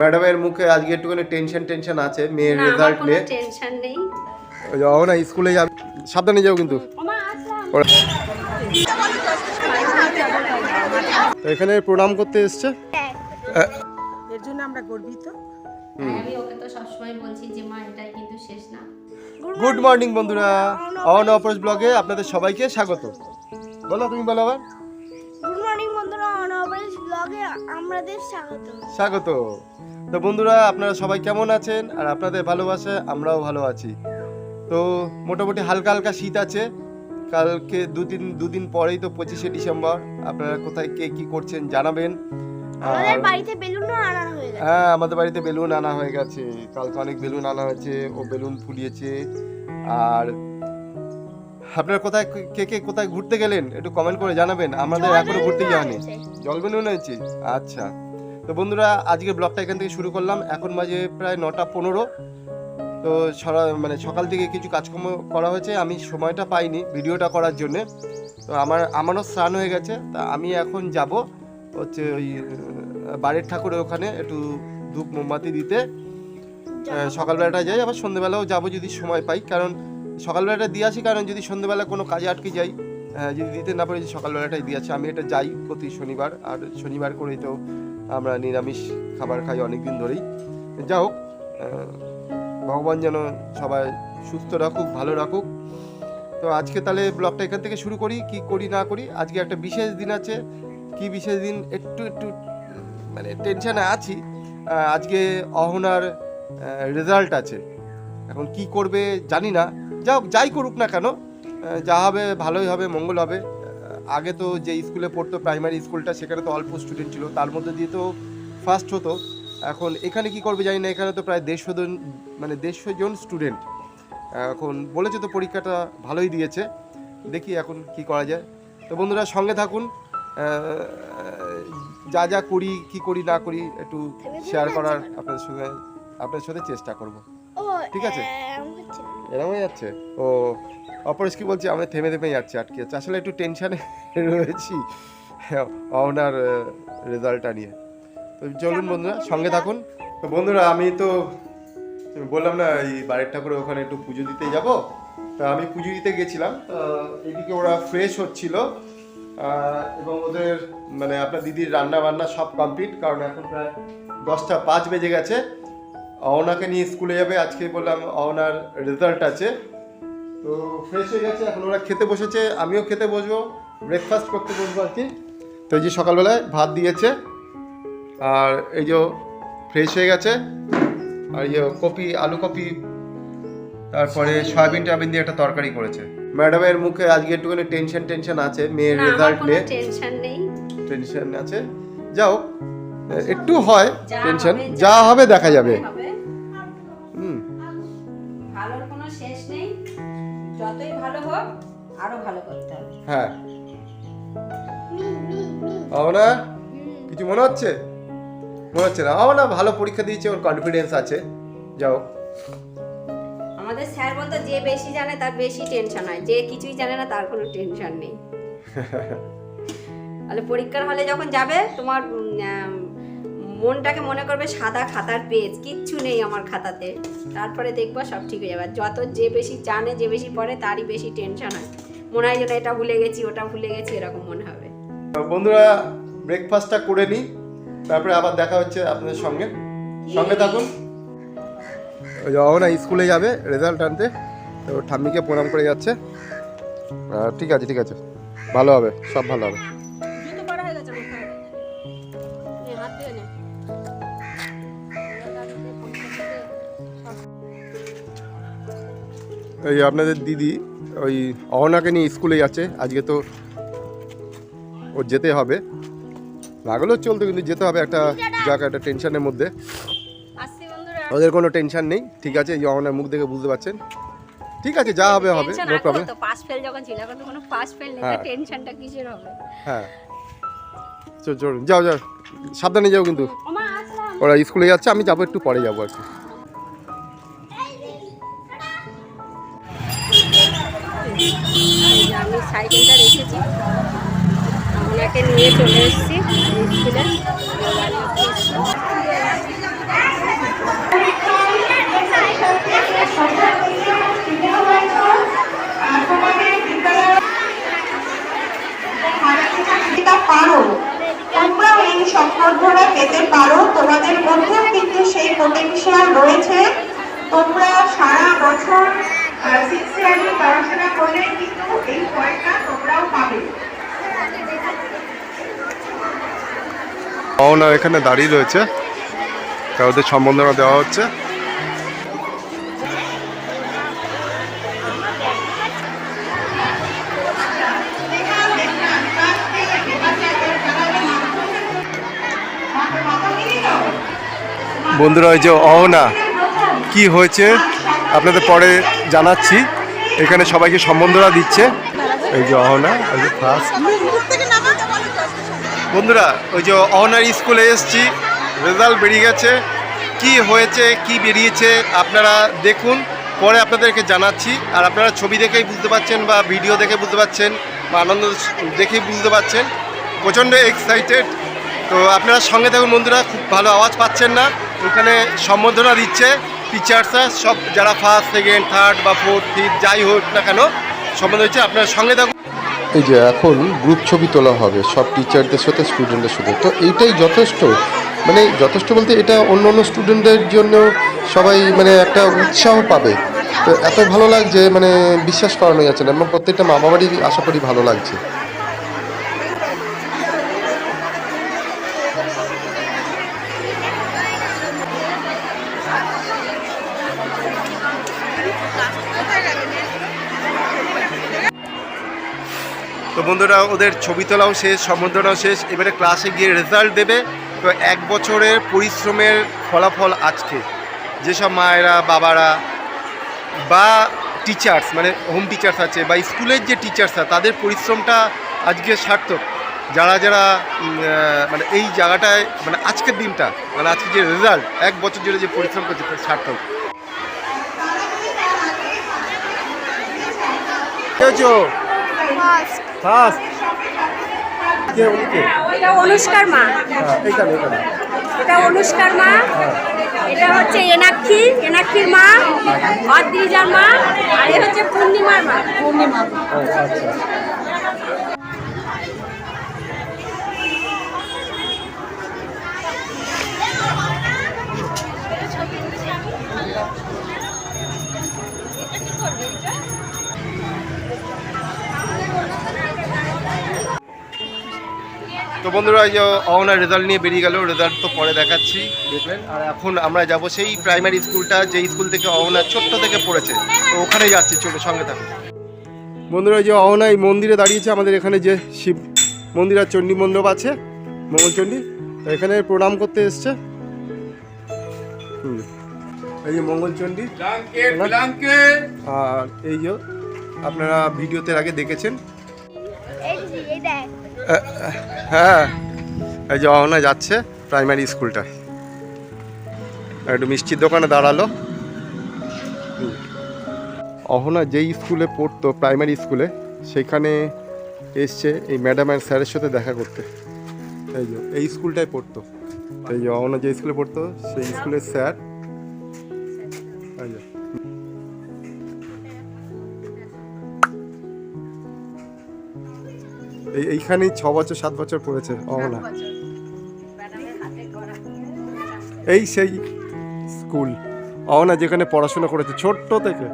ম্যাডামের মুখে আজকে একটুখানি টেনশন টেনশন আছে মেয়ের রেজাল্ট কোনো নিয়ে। টেনশন নেই। ওই যাও না স্কুলে যাবে। সাবধানে যাও কিন্তু। তো এখানে প্রণাম করতে এসছে? এর জন্য আমরা গর্বিত। আমি ওকে তো সবসময় বলছি যে মা এটাই কিন্তু শেষ না। গুড মর্নিং বন্ধুরা। অন অপরস ব্লগে আপনাদের সবাইকে স্বাগত। বলো তুমি বলো আবার। গুড মর্নিং বন্ধুরা ব্লগে আমাদের স্বাগত। স্বাগত। তো বন্ধুরা আপনারা সবাই কেমন আছেন? আর আপনাদের ভালোবাসে আমরাও ভালো আছি। তো মোটামুটি হালকা হালকা শীত আছে। কালকে দুদিন দুদিন পরেই তো পঁচিশে ডিসেম্বর। আপনারা কোথায় কে কি করছেন জানাবেন। আমাদের বাড়িতে হয়ে গেছে। হ্যাঁ আমাদের বাড়িতে বেলুন আনা হয়ে গেছে। কালকে অনেক বেলুন আনা হয়েছে। ও বেলুন ফুলিয়েছে। আর আপনারা কোথায় কে কে কোথায় ঘুরতে গেলেন একটু কমেন্ট করে জানাবেন। আমাদের এখনও ঘুরতে যাওয়ানি আছে। জল হয়েছে আচ্ছা। তো বন্ধুরা আজকে ব্লগটা এখান থেকে শুরু করলাম। এখন বাজে প্রায় নটা পনেরো। তো মানে সকাল থেকে কিছু কাজকর্ম করা হয়েছে। আমি সময়টা পাইনি ভিডিওটা করার জন্যে। তো আমার আমারও স্নান হয়ে গেছে। তা আমি এখন যাব হচ্ছে ওই বাড়ির ঠাকুরের ওখানে একটু ধূপ মোমবাতি দিতে। সকালবেলাটা যাই, আবার সন্ধ্যেবেলাও যাব যদি সময় পাই। কারণ সকালবেলাটা দিয়ে আসি কারণ যদি সন্ধ্যেবেলা কোনো কাজে আটকে যাই যদি দিতে না পারি, যে সকালবেলাটাই দিয়ে আসি আমি এটা যাই প্রতি শনিবার, আর শনিবার করেই তো আমরা নিরামিষ খাবার খাই অনেক দিন ধরেই। যা হোক ভগবান যেন সবাই সুস্থ রাখুক, ভালো রাখুক। তো আজকে তাহলে ব্লগটা এখান থেকে শুরু করি, কি করি না করি। আজকে একটা বিশেষ দিন আছে। কি বিশেষ দিন? একটু একটু মানে টেনশানে আছি। আজকে অহনার রেজাল্ট আছে। এখন কি করবে জানি না। যা যাই করুক না কেন যা হবে ভালোই হবে মঙ্গল হবে। আগে তো যে স্কুলে পড়তো প্রাইমারি স্কুলটা সেখানে তো অল্প স্টুডেন্ট ছিল। তার মধ্যে দিয়ে তো ফার্স্ট হতো। এখন এখানে কি করবে জানি না এখানে তো প্রায় দেড়শো জন মানে দেড়শো জন স্টুডেন্ট এখন বলেছে তো পরীক্ষাটা ভালোই দিয়েছে। দেখি এখন কি করা যায়। তো বন্ধুরা সঙ্গে থাকুন। যা যা করি কি করি না করি একটু শেয়ার করার আপনাদের সঙ্গে আপনাদের সাথে চেষ্টা করব। ঠিক আছে। এরকম যাচ্ছে। ও অপরেশ কি বলছি আমরা থেমে থেমে যাচ্ছি আটকে যাচ্ছে। আসলে একটু টেনশনে রয়েছি ওনার রেজাল্টটা নিয়ে। তো চলুন বন্ধুরা সঙ্গে থাকুন। তো বন্ধুরা আমি তো বললাম না এই বাড়ির ঠাকুরের ওখানে একটু পুজো দিতে যাব। তা আমি পুজো দিতে গেছিলাম। এদিকে ওরা ফ্রেশ হচ্ছিল। এবং ওদের মানে আপনার দিদির রান্না বান্না সব কমপ্লিট কারণ এখন প্রায় দশটা পাঁচ বেজে গেছে। অহনাকে নিয়ে স্কুলে যাবে আজকে বললাম অহনার রেজাল্ট আছে। তো ফ্রেশ হয়ে গেছে এখন ওরা খেতে বসেছে আমিও খেতে বসবো ব্রেকফাস্ট করতে বসবো আর কি। তো এই যে সকালবেলায় ভাত দিয়েছে আর এই যে ফ্রেশ হয়ে গেছে আর ইয়ে কপি আলু কপি তারপরে সয়াবিন টাবিন দিয়ে একটা তরকারি করেছে। ম্যাডামের মুখে আজকে একটুখানি টেনশন টেনশন আছে মেয়ের রেজাল্ট নিয়ে। টেনশন নেই। টেনশন আছে। যাও একটু হয় টেনশন যা হবে দেখা যাবে। যতই ভালো হোক আরও ভালো করতে হবে। হ্যাঁ। না কিছু মনে হচ্ছে? মনে হচ্ছে না। না ভালো পরীক্ষা দিয়েছে ওর কনফিডেন্স আছে। যাও। আমাদের স্যার বলতো যে বেশি জানে তার বেশি টেনশন হয়। যে কিছুই জানে না তার কোনো টেনশন নেই। তাহলে পরীক্ষার হলে যখন যাবে তোমার মনটাকে মনে করবে সাদা খাতার পেজ কিচ্ছু নেই আমার খাতাতে। তারপরে দেখবা সব ঠিক হয়ে যাবে। যত যে বেশি জানে যে বেশি পড়ে তারই বেশি টেনশন হয়। মনে হয় যেন এটা ভুলে গেছি ওটা ভুলে গেছি এরকম মনে হবে। তো বন্ধুরা ব্রেকফাস্টটা করে নিই তারপরে আবার দেখা হচ্ছে আপনাদের সঙ্গে। সঙ্গে থাকুন। ওই যাও না স্কুলে যাবে রেজাল্ট আনতে। তো ঠাম্মিকে প্রণাম করে যাচ্ছে। ঠিক আছে ঠিক আছে। ভালো হবে সব ভালো হবে। এই আপনাদের দিদি ওই অহনাকে নিয়ে স্কুলে যাচ্ছে। আজকে তো ওর যেতে হবে। লাগলেও চলতো কিন্তু যেতে হবে একটা যাক একটা টেনশনের মধ্যে। ওদের কোনো টেনশন নেই ঠিক আছে এই অহনার মুখ দেখে বুঝতে পারছেন। ঠিক আছে যা হবে হবে নো প্রবলেম তো পাস ফেল যখন ছিল এখন তো কোনো পাস ফেল নেই হ্যাঁ। টেনশনটা কিসের হবে? হ্যাঁ। চল চলুন যাও যাও সাবধানে যাও কিন্তু। ওরা স্কুলে যাচ্ছে আমি যাব একটু পরে যাব আর কি। আমি সাইকেলটা রেখেছি। ওনাকে নিয়ে চলে এসেছি স্কুলে। পারো তোমরাও এই সম্পর্কটা পেতে পারো। তোমাদের মধ্যেও কিন্তু সেই পোটেনশিয়াল রয়েছে। তোমরা সারা বছর সিক্স পাওনা এখানে দাঁড়িয়ে রয়েছে। তাদের সম্বন্ধনা দেওয়া হচ্ছে। বন্ধুরা, ওই যে অহনা, কি হয়েছে? আপনাদের পরে জানাচ্ছি। এখানে সবাইকে সম্বর্ধনা দিচ্ছে। এই যে অহনা, এই যে ফার্স্ট। বন্ধুরা, ওই যে অহনার স্কুলে এসেছি। রেজাল্ট বেরিয়ে গেছে। কি হয়েছে, কি বেরিয়েছে, আপনারা দেখুন। পরে আপনাদেরকে জানাচ্ছি। আর আপনারা ছবি দেখেই বুঝতে পারছেন বা ভিডিও দেখে বুঝতে পারছেন বা আনন্দ দেখেই বুঝতে পারছেন। প্রচণ্ড এক্সাইটেড তো আপনারা সঙ্গে থাকুন বন্ধুরা, খুব ভালো আওয়াজ পাচ্ছেন না। এখানে সম্বোধনা দিচ্ছে। টিচার্সরা সব যারা ফার্স্ট সেকেন্ড থার্ড বা ফোর্থ ফিফথ যাই হোক না কেন সম্বোধন হচ্ছে আপনার সঙ্গে থাকুন। এই যে এখন গ্রুপ ছবি তোলা হবে, সব টিচারদের সাথে স্টুডেন্টদের সাথে। তো এইটাই যথেষ্ট। মানে যথেষ্ট বলতে এটা অন্য অন্য স্টুডেন্টদের জন্য সবাই মানে একটা উৎসাহ পাবে। তো এত ভালো লাগছে মানে বিশ্বাস করানো যাচ্ছে না। এবং প্রত্যেকটা মা বাবারই আশা করি ভালো লাগছে। তো বন্ধুরা ওদের ছবি তোলাও শেষ সম্বোধনাও শেষ। এবারে ক্লাসে গিয়ে রেজাল্ট দেবে। তো এক বছরের পরিশ্রমের ফলাফল আজকে। যেসব মায়েরা বাবারা বা টিচার্স মানে হোম টিচার্স আছে বা স্কুলের যে টিচার্স টিচার্সরা তাদের পরিশ্রমটা আজকে সার্থক। যারা যারা মানে এই জায়গাটায় মানে আজকের দিনটা মানে আজকে যে রেজাল্ট এক বছর জুড়ে যে পরিশ্রম করছে তার সার্থক। ফার্স্ট কে উনি কে? এটা অনুষ্কার মা। হ্যাঁ এটা অনুষ্কার মা। এটা হচ্ছে এনাক্ষী এনাক্ষীর মা অদ্রিজার মা আর এ হচ্ছে পূর্ণিমার মা। পূর্ণিমা। আচ্ছা। তো বন্ধুরা এই যে অহনার রেজাল্ট নিয়ে বেরিয়ে গেল রেজাল্ট তো পরে দেখাচ্ছি দেখলেন। আর এখন আমরা যাব সেই প্রাইমারি স্কুলটা যে স্কুল থেকে অহনা ছোট্ট থেকে পড়েছে। তো ওখানে যাচ্ছি চলো সঙ্গে থাকুন বন্ধুরা এই যে অহনা এই মন্দিরে দাঁড়িয়েছে আমাদের এখানে যে শিব মন্দির আর চণ্ডী মণ্ডপ আছে মঙ্গলচণ্ডী তো এখানে প্রণাম করতে এসছে। এই যে মঙ্গলচণ্ডী আর এই যে আপনারা ভিডিওতে আগে দেখেছেন। এই যে, এই দেখ। হ্যাঁ এই যে অহনা যাচ্ছে প্রাইমারি স্কুলটায়। একটু মিষ্টির দোকানে দাঁড়াল। অহনা যেই স্কুলে পড়তো প্রাইমারি স্কুলে, সেখানে এসছে এই ম্যাডাম আর স্যারের সাথে দেখা করতে। এই যে, এই স্কুলটায় পড়তো। এই যে অহনা যে স্কুলে পড়তো, সেই স্কুলের স্যার এই যে। এইখানেই ছ বছর সাত বছর পড়েছে অহনা। এই সেই স্কুল অহনা যেখানে পড়াশোনা করেছে ছোট্ট থেকে।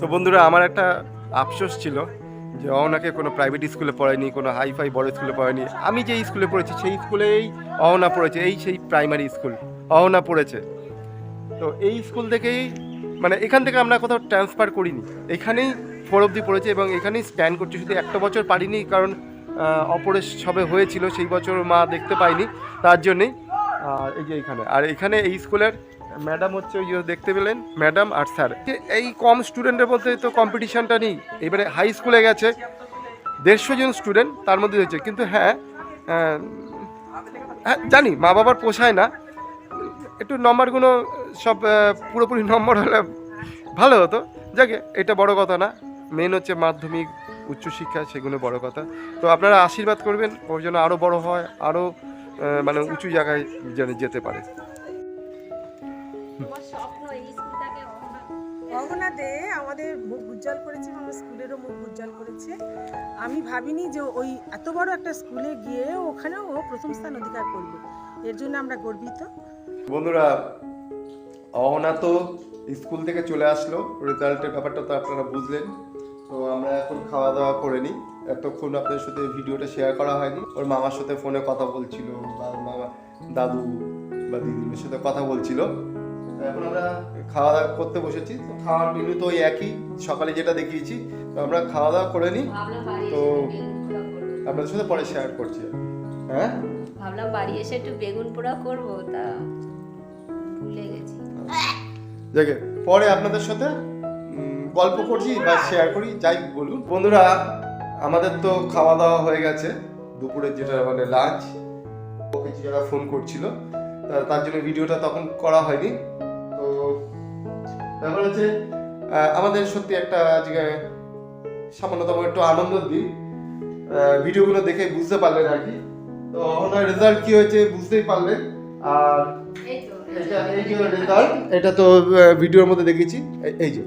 তো বন্ধুরা আমার একটা আফসোস ছিল যে অহনাকে কোনো প্রাইভেট স্কুলে পড়ায়নি কোনো হাই ফাই বড় স্কুলে পড়ায়নি। আমি যে স্কুলে পড়েছি সেই স্কুলেই অহনা পড়েছে এই সেই প্রাইমারি স্কুল অহনা পড়েছে। তো এই স্কুল থেকেই মানে এখান থেকে আমরা কোথাও ট্রান্সফার করিনি। এখানেই ফোর অবধি পড়েছে এবং এখানেই স্ট্যান্ড করছে। শুধু একটা বছর পারিনি, কারণ অপরেশ সবে হয়েছিল, সেই বছর মা দেখতে পাইনি, তার জন্যেই আর এই যে এখানে। আর এখানে এই স্কুলের ম্যাডাম হচ্ছে ওই দেখতে পেলেন ম্যাডাম আর স্যার এই কম স্টুডেন্টের মধ্যে তো কম্পিটিশানটা নেই। এবারে হাই স্কুলে গেছে দেড়শো জন স্টুডেন্ট তার মধ্যে হয়েছে। কিন্তু হ্যাঁ হ্যাঁ জানি মা বাবার পোষায় না একটু নম্বরগুলো সব পুরোপুরি নম্বর হলে ভালো হতো। যাকে এটা বড় কথা না। মেন হচ্ছে মাধ্যমিক উচ্চশিক্ষা সেগুলো বড় কথা। তো আপনারা আশীর্বাদ করবেন ওর জন্য আরও বড় হয় আরও মানে উঁচু জায়গায় যেন যেতে পারে। অগনাতে আমাদের মুখ উজ্জ্বল করেছে এবং আমার স্কুলেরও মুখ উজ্জ্বল করেছে। আমি ভাবিনি যে ওই এত বড় একটা স্কুলে গিয়ে ওখানেও ও প্রথম স্থান অধিকার করবে। এর জন্য আমরা গর্বিত। বন্ধুরা অহনা তো স্কুল থেকে চলে আসলো। রেজাল্টের ব্যাপারটা তো আপনারা বুঝলেন। তো আমরা এখন খাওয়া দাওয়া করে নিই। এতক্ষণ আপনাদের সাথে ভিডিওটা শেয়ার করা হয়নি। ওর মামার সাথে ফোনে কথা বলছিল বা মামা দাদু বা দিদির সাথে কথা বলছিল। এখন আমরা খাওয়া দাওয়া করতে বসেছি। তো খাওয়ার মেনু তো ওই একই। সকালে যেটা দেখিয়েছি তো আমরা খাওয়া দাওয়া করে নিই। তো- আপনাদের সাথে পরে শেয়ার করছি। হ্যাঁ? ভাবলাম বাড়ি এসে একটু বেগুন পোড়া করব তা ভুলে গেছি। দেখে পরে আপনাদের সাথে গল্প করছি বা শেয়ার করি যাই বলুন। বন্ধুরা আমাদের তো খাওয়া দাওয়া হয়ে গেছে। দুপুরের যেটা মানে লাঞ্চ কিছু যারা ফোন করছিল তার জন্য ভিডিওটা তখন করা হয়নি। তো ব্যাপার হচ্ছে আমাদের সত্যি একটা আজকে সামান্যতম একটু আনন্দ দিই। ভিডিওগুলো দেখে বুঝতে পারলেন আর কি। তো ওনার রেজাল্ট কি হয়েছে বুঝতেই পারলেন। আর এই এটা যে রেজাল্ট এটা তো ভিডিওর মধ্যে দেখেছি। এই- যে।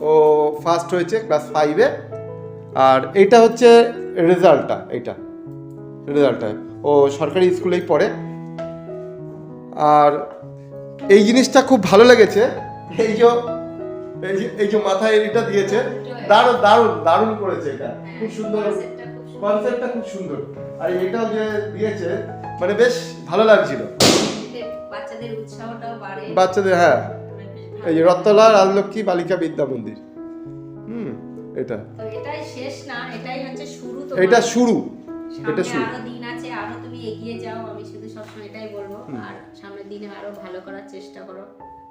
ও ফার্স্ট হয়েছে ক্লাস ফাইভে আর এইটা হচ্ছে রেজাল্টটা এইটা। রেজাল্টটা। ও সরকারি স্কুলেই পড়ে। আর এই জিনিসটা খুব ভালো লেগেছে। এই যে এই যে এই যে মাথায় এটা দিয়েছে। দারুণ দারুণ দারুণ করেছে এটা। খুব সুন্দর। খুব সুন্দর। কনসেপ্টটা খুব সুন্দর। আর এটাও যে দিয়েছে মানে বেশ ভালো লাগছিল। বাচ্চাদের উৎসাহটাও বাড়ে। বাচ্চাদের হ্যাঁ। ভালো। এই রত্তলা রাজলক্ষ্মী বালিকা বিদ্যা মন্দির। হুম এটা। তো এটাই শেষ না এটাই হচ্ছে শুরু তো এটা শুরু এটা শুরু। আরও দিন আছে আরও তুমি এগিয়ে যাও আমি শুধু সবসময় এটাই বলব। আর সামনের দিনে আরও ভালো করার চেষ্টা করো।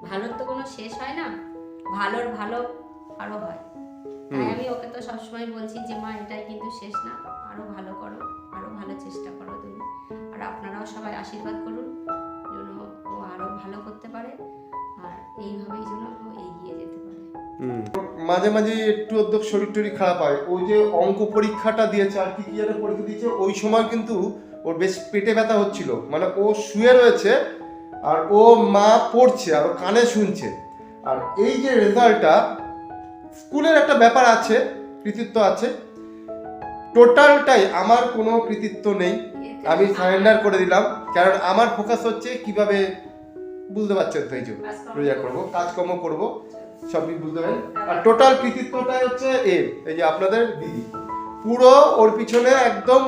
ভালোর তো কোনো শেষ হয় না ভালোর ভালো আরও হয়। তাই আমি ওকে তো সবসময় বলছি যে মা এটাই কিন্তু শেষ না আরও ভালো করো আরও ভালো চেষ্টা করো তুমি। আর আপনারাও সবাই আশীর্বাদ করুন। আরও ভালো করতে পারে আর এইভাবেই যেন ও এগিয়ে যেতে পারে। হুম। মাঝে মাঝে একটু অধ্যক্ষ শরীর টরীর খারাপ হয়। ওই যে অঙ্ক পরীক্ষাটা দিয়েছে আর কি কি যেন পরীক্ষা দিয়েছে ওই সময় কিন্তু ওর বেশ পেটে ব্যথা হচ্ছিল। মানে ও শুয়ে রয়েছে আর ও মা পড়ছে আর ও কানে শুনছে। আর এই যে রেজাল্টটা স্কুলের একটা ব্যাপার আছে কৃতিত্ব আছে। টোটালটাই আমার কোনো কৃতিত্ব নেই। আমি সারেন্ডার করে দিলাম। কারণ আমার ফোকাস হচ্ছে কীভাবে বুঝতে পারছেন তো এই যে প্রজা রোজা করব কাজকর্ম করব সবই বুঝতে পারেন আর টোটাল কৃতিত্বটাই হচ্ছে এ এই যে আপনাদের দিদি পুরো ওর পিছনে একদম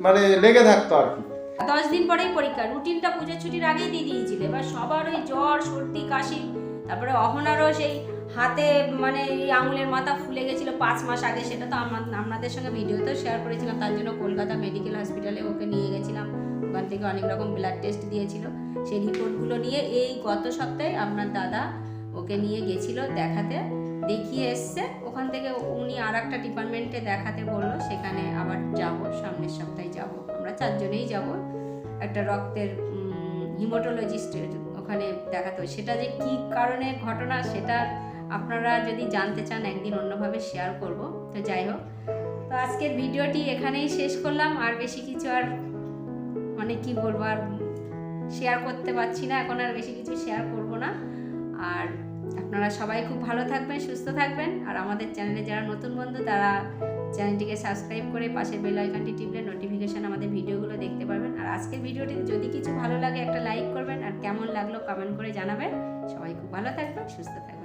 মানে লেগে থাকতো আর কি। দশ দিন পরেই পরীক্ষা রুটিনটা পুজোর ছুটির আগেই দিয়ে দিয়েছিল। এবার সবার ওই জ্বর সর্দি কাশি তারপরে অহনারও সেই হাতে মানে এই আঙুলের মাথা ফুলে গেছিল পাঁচ মাস আগে, সেটা তো আমার আপনাদের সঙ্গে ভিডিওতেও শেয়ার করেছিলাম, তার জন্য কলকাতা মেডিকেল হসপিটালে ওকে নিয়ে গেছিলাম। ওখান থেকে অনেক রকম ব্লাড টেস্ট দিয়েছিল। সেই রিপোর্টগুলো নিয়ে এই গত সপ্তাহে আপনার দাদা ওকে নিয়ে গেছিল দেখাতে, দেখিয়ে এসছে। ওখান থেকে উনি আর একটা ডিপার্টমেন্টে দেখাতে বলল, সেখানে আবার যাব, সামনের সপ্তাহে যাব। আমরা চারজনেই যাব। একটা রক্তের হিমোটোলজিস্টের ওখানে দেখাতে। সেটা যে কি কারণে ঘটনা, সেটা আপনারা যদি জানতে চান, একদিন অন্যভাবে শেয়ার করব। তো যাই হোক, তো আজকের ভিডিওটি এখানেই শেষ করলাম। আর বেশি কিছু আর মানে কি বলব, আর শেয়ার করতে পারছি না। এখন আর বেশি কিছু শেয়ার করব না। আর আপনারা সবাই খুব ভালো থাকবেন, সুস্থ থাকবেন। আর আমাদের চ্যানেলে যারা নতুন বন্ধু, তারা চ্যানেলটিকে সাবস্ক্রাইব করে পাশের বেল আইকনটি টিপলে নোটিফিকেশন আমাদের ভিডিওগুলো দেখতে পারবেন। আর আজকের ভিডিওটি যদি কিছু ভালো লাগে, একটা লাইক করবেন। আর কেমন লাগল কমেন্ট করে জানাবেন। সবাই খুব ভালো থাকবেন, সুস্থ থাকবেন।